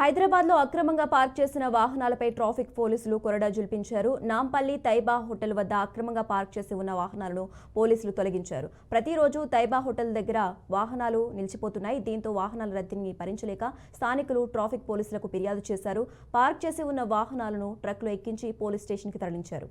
హైదరాబాద్లో అక్రమంగా పార్క్ చేసిన వాహనాలపై ట్రాఫిక్ పోలీసులు కొరడా జుల్పించారు. నాంపల్లి తైబా హోటల్ వద్ద అక్రమంగా పార్క్ చేసి ఉన్న వాహనాలను పోలీసులు తొలగించారు. ప్రతిరోజు తైబా హోటల్ దగ్గర వాహనాలు నిలిచిపోతున్నాయి. దీంతో వాహనాల రద్దీని భరించలేక స్థానికులు ట్రాఫిక్ పోలీసులకు ఫిర్యాదు చేశారు. పార్క్ చేసి ఉన్న వాహనాలను ట్రక్లో ఎక్కించి పోలీస్ స్టేషన్కి తరలించారు.